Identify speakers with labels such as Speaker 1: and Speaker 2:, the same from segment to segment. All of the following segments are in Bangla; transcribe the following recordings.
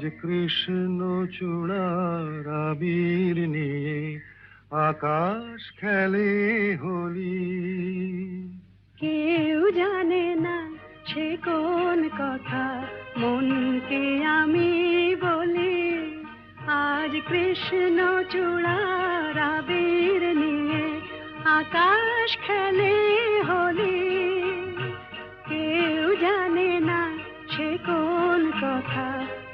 Speaker 1: কৃষ্ণ চূড়ার আবির নিয়ে আকাশ খেলে হোলি।
Speaker 2: কেউ জানে না সে কোন কথা, মনকে আমি বলি, আজ কৃষ্ণ চূড়ার আবির নিয়ে আকাশ খেলে হলি।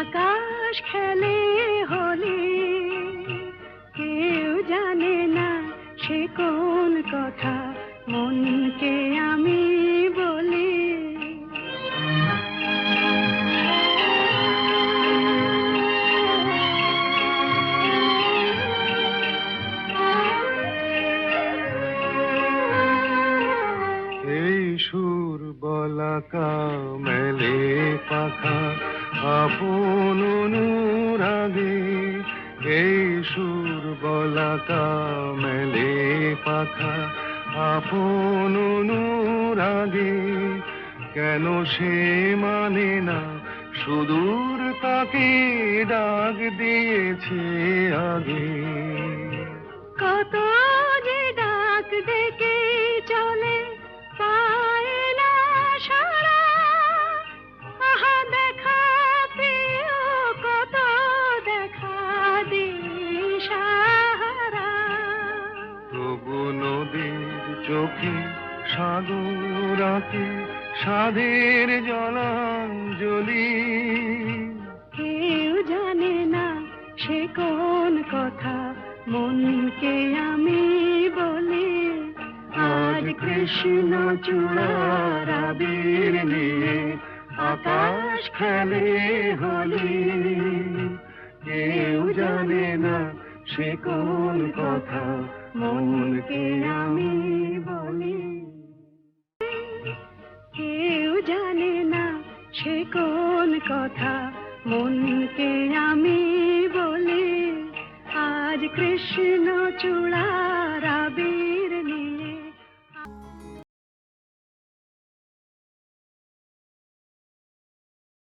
Speaker 2: আকাশ খেলে হলে। কেউ জানে না সে কোন কথা, মনকে আমি বলি।
Speaker 1: এই সুর বলাকা মেলে পাখা আপন অনুরাগে এই সুর বলাকা মেলে পাখা। আপন অনুরাগে কেন সে মানে না? সুদূর তাকে ডাক দিয়েছে আগে। চোখে সাগর আঁকে সাধের জলাঞ্জলি।
Speaker 2: কেউ জানে না সে কোন কথা মনকে আমি বলি। আজ কৃষ্ণ চূড়ার নিয়ে
Speaker 1: আকাশ খেলে হলি। কেউ জানে না সে কোন কথা মনকে আমি বলি?
Speaker 2: কেউ জানে না সে কোন কথা মনকে আমি বলি? আজ কৃষ্ণ আবির